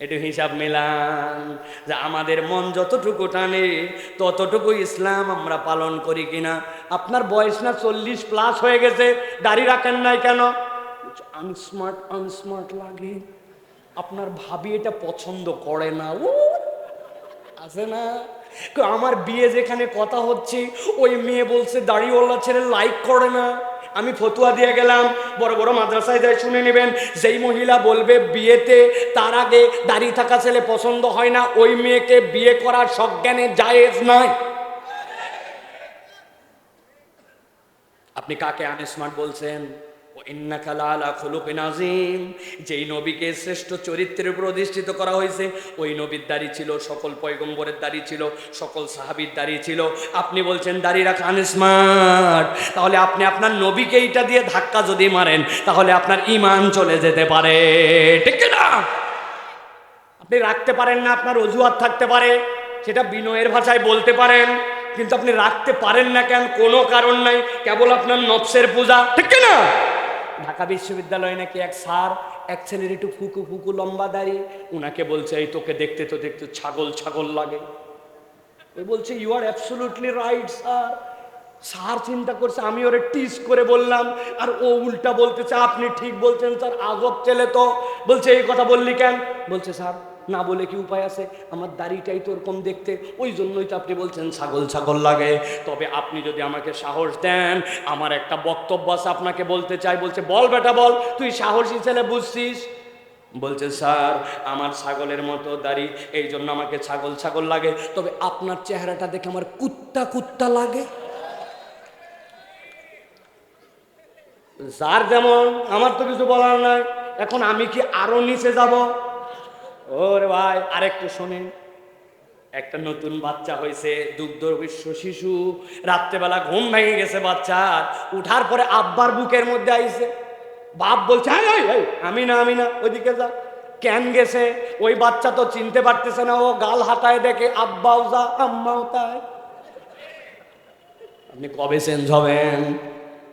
একটু হিসাব মেলান যে আমাদের মন যতটুকু টানে, ততটুকু ইসলাম আমরা পালন করি কিনা। আপনার বয়স না চল্লিশ প্লাস হয়ে গেছে, দাড়ি রাখেন নাই কেন? আনস্মার্ট আনস্মার্ট লাগে। আপনার ভাবি এটা পছন্দ করে না। ও আছে না? আমার বিয়ে যেখানে কথা হচ্ছে, ওই মেয়ে বলছে, দাড়িওয়ালা ছেলে লাইক করে না। আমি ফতুয়া দিয়ে গেলাম। বড় বড় মাদ্রাসায় যাই শুনে নেবেন, যেই মহিলা বলবে বিয়েতে, তার আগে দাঁড়িয়ে থাকা ছেলে পছন্দ হয় না, ওই মেয়েকে বিয়ে করার সজ্ঞানে জায়েজ নয়। আপনি কাকে আনস্মার্ট বলছেন? যেই নবীকে শ্রেষ্ঠ চরিত্রের উপর অধিষ্ঠিত করা হয়েছে, ওই নবীর দাড়ি ছিল, সকল পয়গম্বরের দাড়ি ছিল, সকল সাহাবীর দাড়ি ছিল। আপনি বলছেন, দাড়ি রাখা আনস্মার্ট তাহলে আপনি আপনার নবীকে এইটা দিয়ে ধাক্কা যদি মারেন, তাহলে আপনার ইমান চলে যেতে পারে। ঠিক না আপনি রাখতে পারেন না, আপনার অজুহাত থাকতে পারে, সেটা বিনয়ের ভাষায় বলতে পারেন, কিন্তু আপনি রাখতে পারেন না কেন, কোনো কারণ নাই, কেবল আপনার নবসের পূজা। ঠিক না ঢাকা বিশ্ববিদ্যালয়ে নাকি এক সার এক ছেলের একটু ফুকু ফুকু লম্বা দাঁড়িয়ে ওনাকে বলছে, এই তোকে দেখতে তো দেখতে ছাগল ছাগল লাগে। ওই বলছে you are absolutely right sir sir চিন্তা করছে, আমি ওরে টিস করে বললাম, আর ও উল্টা বলতেছে, আপনি ঠিক বলছেন স্যার আগব ছেলে তো। বলছে, এই কথা বললি কেন? বলছে, স্যার না বলে কি উপায় আছে? আমার দাড়িটাই তো ওরকম দেখতে। ওই জন্যই তো আপনি বলছেন, ছাগল ছাগল লাগে। তবে আপনি যদি আমাকে সাহস দেন, আমার একটা বক্তব্য আছে আপনাকে বলতে চাই। বলছে, বল বেটা, বল, তুই সাহসী ছেলে বুঝছিস? বলছে, স্যার, আমার ছাগলের মতো দাড়ি, এই জন্য আমাকে ছাগল ছাগল লাগে। তবে আপনার চেহারাটা দেখে আমার কুত্তা কুত্তা লাগে। যার যেমন, আমার তো কিছু বলার নাই। এখন আমি কি আরও নিচে যাব? ওরে ভাই আরেকটু শোনেন। একটা নতুন বাচ্চা হয়েছে দুগ্ধ বিশ্ব শিশু। রাত্রেবেলা ঘুম ভেঙে গেছে বাচ্চার। উঠার পরে আব্বার বুকের মধ্যে আইছে। বাপ বলছে "এই, এই, এই, আমি না আমি না ওইদিকে যা। কেন গেছে? ওই বাচ্চা তো চিনতে পারতেছে না ও গাল হাতায় দেখে আব্বাও যা আম্মাও তাই। আপনি কবে চেঞ্জ হবেন?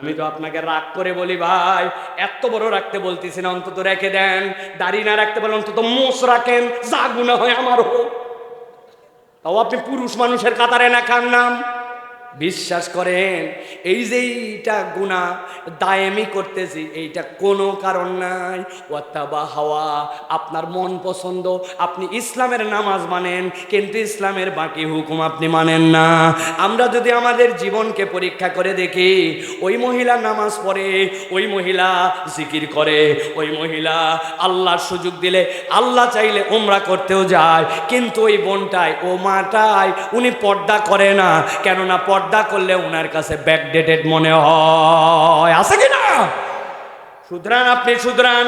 আমি তো আপনাকে রাগ করে বলি ভাই, এত বড় রাখতে বলতেছি না, অন্তত রেখে দেন। দাড়ি না রাখতে পারলে অন্তত মোষ রাখেন, যা গুণা হয় আমারও। তাও আপনি পুরুষ মানুষের কাতারে না খান নাম বিশ্বাস করেন, এই যে এইটা গুণা দায়েমি করতেছি, এইটা কোনো কারণ নাই। ওয়াত্তাবা হাওয়া, আপনার মন পছন্দ, আপনি ইসলামের নামাজ মানেন, কিন্তু ইসলামের বাকি হুকুম আপনি মানেন না। আমরা যদি আমাদের জীবনকে পরীক্ষা করে দেখি, ওই মহিলা নামাজ পড়ে, ওই মহিলা জিকির করে, ওই মহিলা আল্লাহর সুযোগ দিলে, আল্লাহ চাইলে ওমরা করতেও যায়, কিন্তু ওই বোনটায়, ও মাটাই উনি পর্দা করে না। কেননা পর্দা করলে ওনার কাছে ব্যাকডেটেড মনে হয়। আছে কি না? সুতরাং আপনি সুতরাং,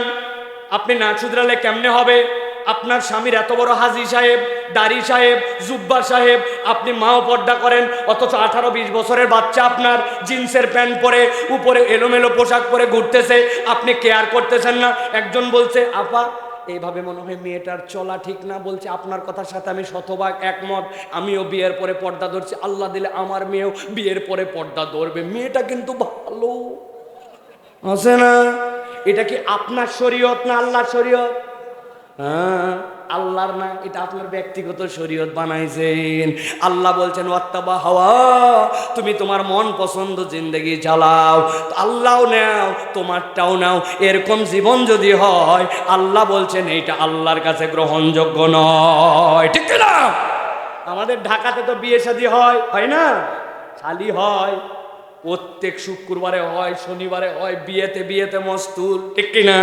আপনি না শুধরালে কেমনে হবে? আপনার স্বামীর এত বড় হাজি সাহেব দাড়ি সাহেব, জুব্বা সাহেব, আপনি মাও পর্দা করেন, অথচ আঠারো বিশ বছরের বাচ্চা আপনার, জিন্সের প্যান্ট পরে, উপরে এলোমেলো পোশাক পরে ঘুরতেছে, আপনি কেয়ার করতেছেন না। একজন বলছে, আপা এইভাবে মনে হয় মেয়েটার চলা ঠিক না, বলছে, আপনার কথার সাথে আমি শতভাগ একমত। আমিও বিয়ের পরে পর্দা ধরছি। আল্লাহ দিলে আমার মেয়েও বিয়ের পরে পর্দা ধরবে। মেয়েটা কিন্তু ভালো। আছে না? এটা কি আপনার শরীয়ত না আল্লাহর শরীয়ত? হ্যাঁ? আল্লাহর না এটা আপনার ব্যক্তিগত শরীয়ত বানাইছেন। আল্লাহ বলছেন, ওয়াত্তাবা হাওয়া, তুমি তোমার মন পছন্দ জিন্দগি চালাও। আল্লাহও নাও, তোমারটাও নাও। এরকম জীবন যদি হয়, আল্লাহ বলছেন, এইটা আল্লাহর কাছে গ্রহণযোগ্য নয়। ঠিক না আমাদের ঢাকাতে তো বিয়ে শাদী হয় হয় না? খালি হয়, প্রত্যেক শুক্রবারে হয়, শনিবারে হয়, বিয়েতে বিয়েতে মস্তুল। ঠিক কিনা?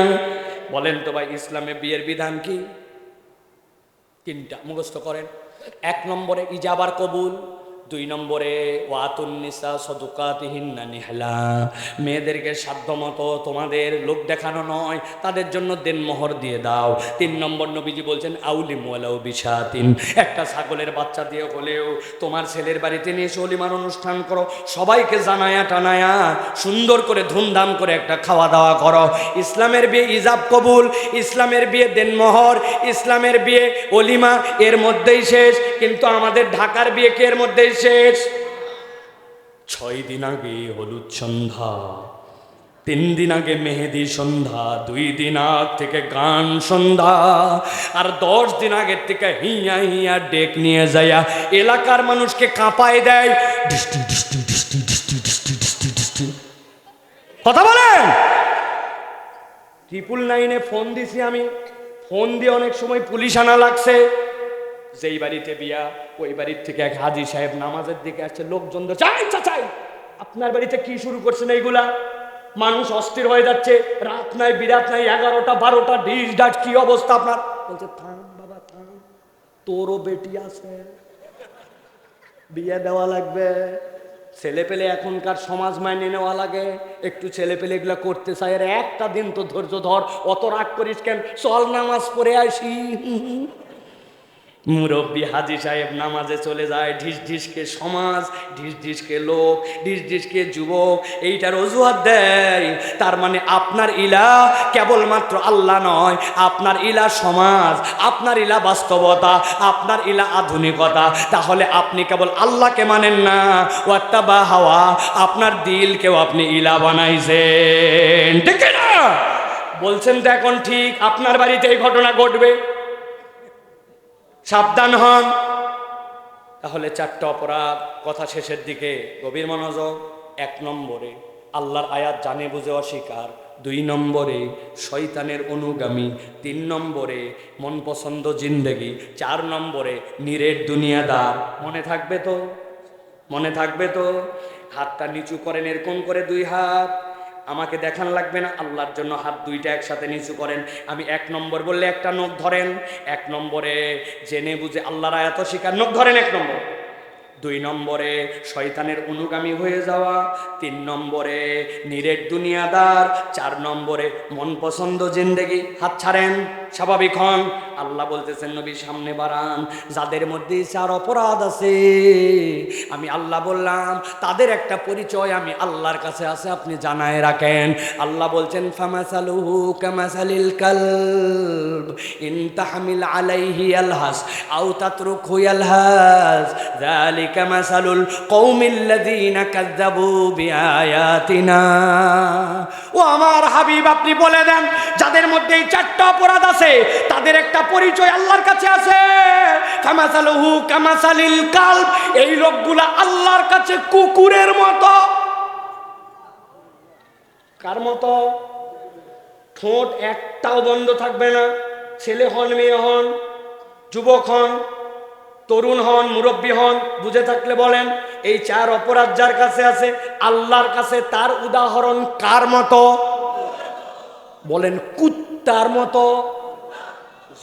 বলেন তো ভাই, ইসলামে বিয়ের বিধান কি? তিনটা মুখস্থ করেন। এক নম্বরে ইজাবার কবুল দুই নম্বরে, ওয়াতুন্নিসা সদুকাতিহিন্না নিহলা। মেয়েদেরকে সাধ্যমতো তোমাদের লোক দেখানো নয়, তাদের জন্য দেনমোহর দিয়ে দাও। তিন নম্বর নবীজি বলছেন আউলি মোয়ালাউ বিশাতিন। একটা ছাগলের বাচ্চা দিয়ে হলেও তোমার ছেলের বাড়িতে নিয়ে এসে অলিমার অনুষ্ঠান করো। সবাইকে জানায়া টানায়া সুন্দর করে ধুমধাম করে একটা খাওয়া দাওয়া করো। ইসলামের বিয়ে ইজাব কবুল, ইসলামের বিয়ে দেনমোহর, ইসলামের বিয়ে অলিমা, এর মধ্যেই শেষ। কিন্তু আমাদের ঢাকার বিয়ে কে এর মধ্যেই শেষ ছয় দিন আগে হলুদ সন্ধ্যা, তিন দিন আগে মেহেদি সন্ধ্যা, দুই দিন আগ থেকে গান সন্ধ্যা, আর দশ দিন আগের থেকে হিয়া হিয়া ডেক নিয়ে যাইয়া এলাকার মানুষকে কাঁপায় দেয়। কথা বলেন? ট্রিপুল নাইনে ফোন দিছি আমি। ফোন দিয়ে অনেক সময় পুলিশ আনা লাগছে। যেই বাড়িতে বিয়া, ওই বাড়ির থেকে এক হাজি সাহেব নামাজের দিকে আসছে, লোকজন চাই চাই আপনার বাড়িতে কি শুরু করছেন এইগুলা? মানুষ অস্থির হয়ে যাচ্ছে, রাত নাই বিরাট নাই, এগারোটা, বারোটা ডিস ডাট কি অবস্থা আপনার? বলছে, থাম বাবা, থাম, তোরও বেটি আছে, বিয়ে দেওয়া লাগবে, ছেলে পেলে এখনকার সমাজ মাইনে নেওয়া লাগে, একটু ছেলে পেলে এগুলো করতে চাই, আর একটা দিন তো ধৈর্য ধর, অত রাগ করিস কেন? চল নামাজ পড়ে আসি। মুরব্বী হাজি সাহেব নামাজে চলে যায়, ঢিস ঢিসকে সমাজ, ঢিস ঢিসকে লোক, ঢিস ঢিসকে যুবক, এইটার অজুহাত দেয়। তার মানে আপনার ইলা কেবলমাত্র আল্লাহ নয়, আপনার ইলা সমাজ, আপনার ইলা বাস্তবতা, আপনার ইলা আধুনিকতা। তাহলে আপনি কেবল আল্লাহকে মানেন না ওয়াত্তা বা হাওয়া, আপনার দিলকেও আপনি ইলা বানাইছেন। ঠিক না বলছেন তো এখন ঠিক, আপনার বাড়িতে এই ঘটনা ঘটবে। সাবধান হন। তাহলে চারটা অপরাধ, কথা শেষের দিকে, গভীর মনোযোগ, এক নম্বরে, আল্লাহর আয়াত জানে বুঝে অস্বীকার, দুই নম্বরে, শয়তানের অনুগামী, তিন নম্বরে মন পছন্দ জিন্দেগি, চার নম্বরে নিরেট দুনিয়াদার, মনে থাকবে তো? মনে থাকবে তো? হাতটা নিচু করেন, এরকম করে দুই হাত। আমাকে দেখান লাগবে না, আল্লাহর জন্য হাত দুইটা একসাথে নিচু করেন। আমি এক নম্বর বললে একটা নখ ধরেন, এক নম্বরে জেনে বুঝে আল্লাহর আয়াত শিকার নখ ধরেন এক নম্বর। দুই নম্বরে শয়তানের অনুগামী হয়ে যাওয়া, তিন নম্বরে নিরেট দুনিয়াদার, চার নম্বরে মন পছন্দ জিন্দেগি, হাত ছাড়েন। স্বাভাবিক হন। আল্লাহ বলতেছেন, নবী, সামনে বাড়ান। যাদের মধ্যে চার অপরাধ আছে, আমি আল্লাহ বললাম, তাদের একটা পরিচয় আমি আল্লাহর কাছে আছে, আপনি জানায় রাখেন। আল্লাহ বলছেন, ফামাসালুহু কামাসালিল কালব, ইন তাহমিল আলাইহি আলহাস, আও তাতরুকহু ইয়ালহাস যালিকা মাসালুল কওমিল্লাযীনা কাযযাবু বিআয়াতিনা। ও আমার হাবিব, আপনি বলে দেন, যাদের মধ্যে এই চারটা অপরাধ আছে তাদের একটা পরিচয় আল্লাহর কাছে আছে। কালব, এই লোকগুলা আল্লাহর কাছে কুকুরের মতো। কার মতো? ঠোঁট একটাও বন্ধ থাকবে না, ছেলে হন, মেয়ে হন, যুবক হন, তরুণ হন, মুরব্বী হন, বুঝে থাকলে বলেন, এই চার অপরাধ যার কাছে আছে, আল্লাহর কাছে তার উদাহরণ কার মতো? বলেন, কুত্তার মতো।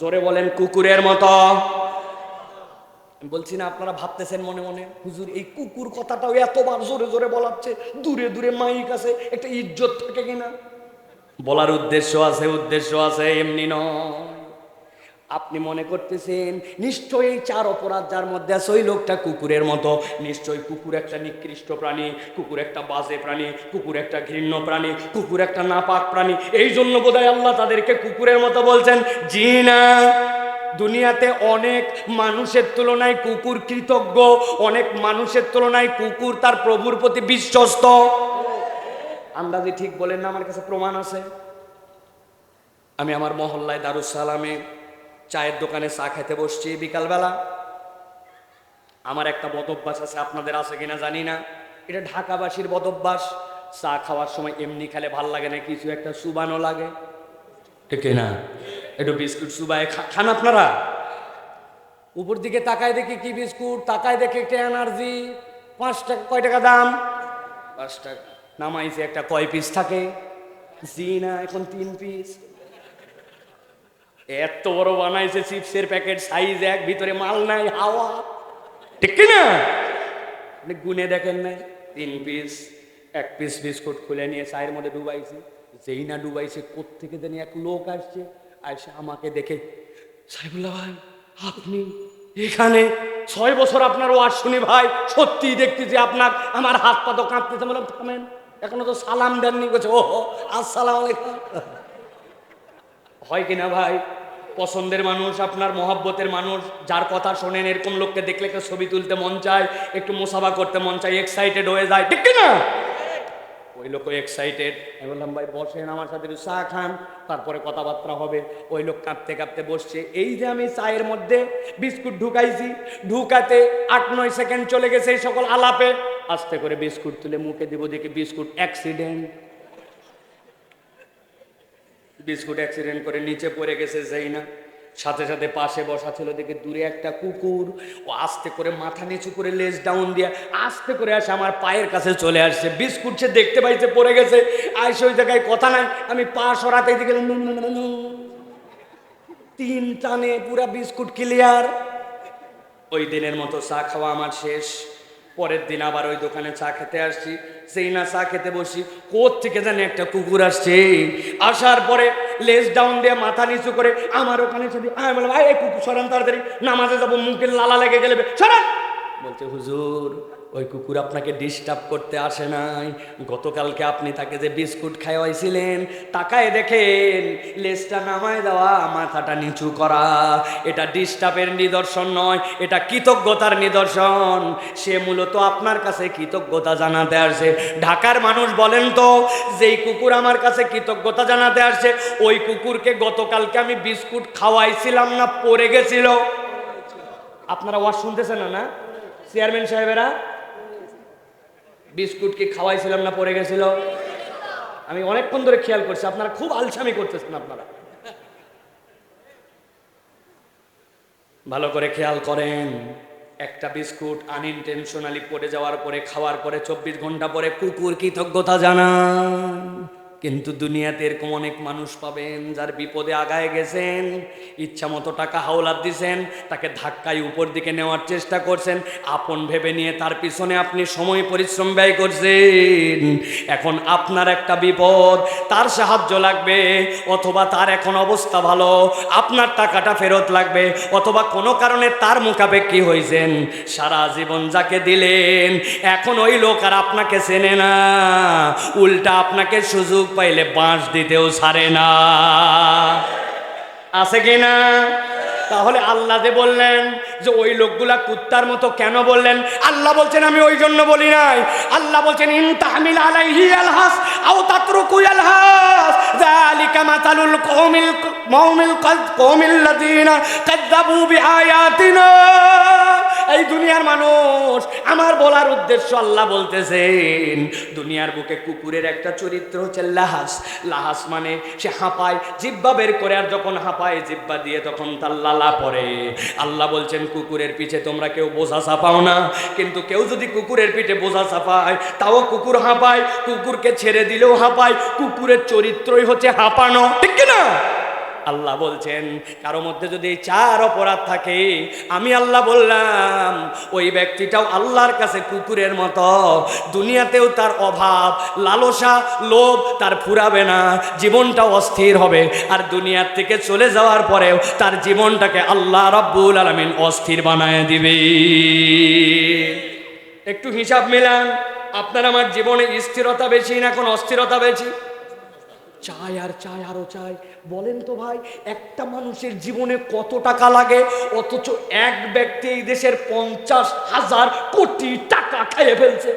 জোরে বলেন কুকুরের মতো। বলছি না, আপনারা ভাবতেছেন মনে মনে, হুজুর, এই কুকুর কথাটাও এতবার জোরে জোরে বলাচ্ছে, দূরে দূরে মাইক আছে, একটা ইজ্জত থাকে কিনা? বলার উদ্দেশ্য আছে উদ্দেশ্য আছে, এমনি নয়। আপনি মনে করতেছেন, নিশ্চয়ই চার অপরাধ যার মধ্যে আছে ওই লোকটা কুকুরের মতো। নিশ্চয়ই কুকুর একটা নিকৃষ্ট প্রাণী, কুকুর একটা বাজে প্রাণী, কুকুর একটা ঘৃণ্য প্রাণী, কুকুর একটা নাপাক প্রাণী। এই জন্য বোধহয় আল্লাহ তাদেরকে কুকুরের মতো বলছেন, জি না, দুনিয়াতে অনেক মানুষের তুলনায় কুকুর কৃতজ্ঞ, অনেক মানুষের তুলনায় কুকুর তার প্রভুর প্রতি বিশ্বস্ত। আন্দাজি ঠিক বলেন না, আমার কাছে প্রমাণ আছে। আমি আমার মহল্লায় দারুস সালামে চায়ের দোকানে চা খেতে বসছি বিকালবেলা। আমার একটা বদভ্যাস আছে আপনাদের আছে কিনা জানি না। এটা ঢাকাবাসীর বদভ্যাস। চা খাওয়ার সময় এমনি খেলে ভালো লাগে না কিছু একটা সুবানো লাগে। ঠিক না? একটু বিস্কুট সুবায় খান আপনারা। উপর দিকে তাকায় দেখি কি বিস্কুট তাকায় দেখে একটা এনার্জি। পাঁচ টাকা কয় টাকা দাম? পাঁচ টাকা। নামাইছে একটা কয় পিস থাকে। জি না এখন তিন পিস এত বড় বানাইছে চিপসের প্যাকেট সাইজ এক, ভিতরে মাল নাই, হাওয়া। ঠিক কি না? আপনি গুনে দেখেন নাই, তিন পিস এক পিস বিস্কুট খুলে নিয়ে চায়ের মধ্যে ডুবাইছে। যেই না ডুবাইছে, কোত্থেকে জানি এক লোক আসছে আসে আমাকে দেখে সাইবুল্লাহ ভাই, আপনি এখানে ছয় বছর আপনার ওয়াজ শুনি ভাই সত্যি দেখতেছি আপনার, আমার হাত পা তো কাঁপতেছে। বললাম, থামেন, এখনও তো সালাম দেননি। বলছে ও আসসালাম আলাইকুম। হয় কিনা ভাই? পছন্দের মানুষ, আপনার মহাব্বতের মানুষ, যার কথা শোনেন, এরকম লোককে দেখলে একটা ছবি তুলতে মন চায়, একটু মোসাফা করতে মন চায় এক্সাইটেড হয়ে যায়, ঠিক না ওই লোক এক্সাইটেড আমি বললাম, ভাই, বসেন আমার সাথে চা খান, তারপরে কথাবার্তা হবে। ওই লোক কাঁপতে কাঁপতে বসছে। এই যে আমি চায়ের মধ্যে বিস্কুট ঢুকাইছি, ঢুকাতে আট নয় সেকেন্ড চলে গেছে এই সকল আলাপে। আস্তে করে বিস্কুট তুলে মুখে দিব দেখি বিস্কুট অ্যাক্সিডেন্ট বিস্কুট অ্যাক্সিডেন্ট করে নিচে পড়ে গেছে যেই না সাথে সাথে পাশে বসা ছিল দেখে দূরে একটা কুকুর। ও আস্তে করে মাথা নিচু করে লেজ ডাউন দিয়ে আস্তে করে আসে আমার পায়ের কাছে চলে আসছে। বিস্কুট সে দেখতে পাইছে, পড়ে গেছে। আইসে ওই জায়গায় কথা নাই। আমি পা সরাতে দিকে। তিন টানে পুরা বিস্কুট ক্লিয়ার ওই দিনের মতো চা খাওয়া আমার শেষ। পরের দিন আবার ওই দোকানে চা খেতে আসছি। সেই না চা খেতে বসি থেকে জানি একটা কুকুর আসছে। আসার পরে লেজ ডাউন দিয়ে মাথা নিচু করে আমার ওখানে ছবি আমি বললাম "আয়, এই কুকুর সরান তাড়াতাড়ি নামাজে যাব মুখে লালা লেগে গেলে সরান! বলছে হুজুর ওই কুকুর আপনাকে ডিস্টার্ব করতে আসে নাই। গতকালকে আপনি তাকে যে বিস্কুট খাওয়াইছিলেন, তাকায় দেখেন, লেজটা নামায় দেওয়া, মাথাটা নিচু করা। এটা ডিস্টার্বের নিদর্শন নয়, এটা কৃতজ্ঞতার নিদর্শন। সে মূলত আপনার কাছে কৃতজ্ঞতা জানাতে আসে। ঢাকার মানুষ বলেন তো, যেই কুকুর আমার কাছে কৃতজ্ঞতা জানাতে আসছে ওই কুকুরকে গতকালকে আমি বিস্কুট খাওয়াইছিলাম না, পড়ে গেছিল। আপনারা ওয়াজ শুনতেছেন না না? চেয়ারম্যান সাহেবেরা? বিস্কুট কি খাওয়াইছিলাম না, পড়ে গেছিল। আমি অনেকক্ষণ ধরে খেয়াল করছি, আপনারা খুব আলসামি করতেছেন আপনারা। ভালো করে খেয়াল করেন, একটা বিস্কুট আনইনটেনশনালি পড়ে যাওয়ার পরে, খাওয়ার পরে, চব্বিশ ঘণ্টা পরে কুকুর কৃতজ্ঞতা জানান। কিন্তু দুনিয়াতে এরকম অনেক মানুষ পাবেন যার বিপদে আগায় গেছেন, ইচ্ছা মতো টাকা হাওলাত দিছেন, তাকে ধাক্কায় উপর দিকে নেওয়ার চেষ্টা করছেন। আপন ভেবে নিয়ে তার পিছনে আপনি সময় পরিশ্রম ব্যয় করছেন। এখন আপনার একটা বিপদ, তার সাহায্য লাগবে, অথবা তার এখন অবস্থা ভালো, আপনার টাকাটা ফেরত লাগবে, অথবা কোনো কারণে তার মুখাপেক্ষি হয়েছেন। সারা জীবন যাকে দিলেন, এখন ওই লোক আর আপনাকে চেনে না। উল্টা আপনাকে সুযোগ পাইলে বাঁশ দিতেও ছাড়ে না। আছে কি না? তাহলে আল্লাহ যে বললেন যে ওই লোকগুলা কুত্তার মতো কেন বললেন? আল্লাহ বলছেন, আমি ওই জন্য বলি নাই। আল্লাহ বলছেন, ইন তাহমিল আলাইহি আলহাস আও তাতরুকু আলহাস যালিকা মাতালুল কওমিল কওমিল কওমিল লাযিনা কাযযাবু বিআয়াতিনা। এই দুনিয়ার মানুষ, আমার বলার উদ্দেশ্য আল্লাহ বলতেছেন, দুনিয়ার বুকে কুকুরের একটা চরিত্র হচ্ছে লাহাস। লাহাস মানে সে হাঁপায় জিব্বা বের করে আর যখন হাঁপায় জিব্বা দিয়ে তখন তার লালা পরে আল্লাহ বলছেন, কুকুরের পিছে তোমরা কেউ বোঝা চাপাও না। কিন্তু কেউ যদি কুকুরের পিঠে বোঝা চাপায়, তাও কুকুর হাঁপায়, কুকুরকে ছেড়ে দিলেও হাঁপায়। কুকুরের চরিত্রই হচ্ছে হাঁপানো। ঠিক না আল্লাহ বলছেন, কারও মধ্যে যদি চার অপরাধ থাকে, আমি আল্লাহ বললাম, ওই ব্যক্তিটাও আল্লাহর কাছে কুকুরের মতো, দুনিয়াতেও তার অভাব, লালসা, লোভ তার ফুরাবে না, জীবনটা অস্থির হবে। আর দুনিয়ার থেকে চলে যাওয়ার পরেও তার জীবনটাকে আল্লাহ রব্বুল আলমিন অস্থির বানায় দিবে। একটু হিসাব মেলান, আপনার আমার জীবনে স্থিরতা বেশি না এখন অস্থিরতা বেশি? চাই আর চাই আরও চাই বলেন তো ভাই, একটা মানুষের জীবনে কত টাকা লাগে? অথচ এক ব্যক্তি এই দেশের পঞ্চাশ হাজার কোটি টাকা খাইয়ে ফেলছে।